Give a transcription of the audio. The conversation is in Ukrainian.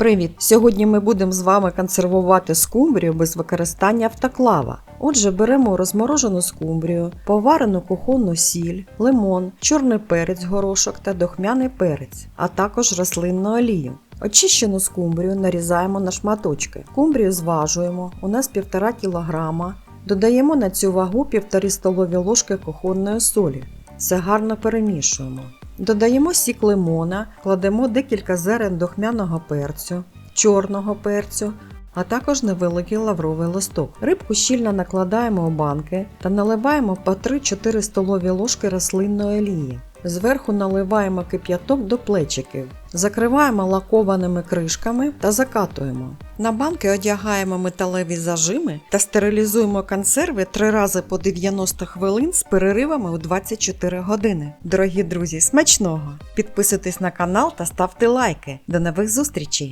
Привіт! Сьогодні ми будемо з вами консервувати скумбрію без використання автоклава. Отже, беремо розморожену скумбрію, поварену кухонну сіль, лимон, чорний перець горошок та дохмяний перець, а також рослинну олію. Очищену скумбрію нарізаємо на шматочки. Скумбрію зважуємо, у нас 1,5 кг. Додаємо на цю вагу 1,5 столові ложки кухонної солі. Все гарно перемішуємо. Додаємо сік лимона, кладемо декілька зерен дохмяного перцю, чорного перцю, а також невеликий лавровий листок. Рибку щільно накладаємо у банки та наливаємо по 3-4 столові ложки рослинної олії. Зверху наливаємо кип'яток до плечиків, закриваємо лакованими кришками та закатуємо. На банки одягаємо металеві зажими та стерилізуємо консерви 3 рази по 90 хвилин з переривами у 24 години. Дорогі друзі, смачного! Підписуйтесь на канал та ставте лайки. До нових зустрічей!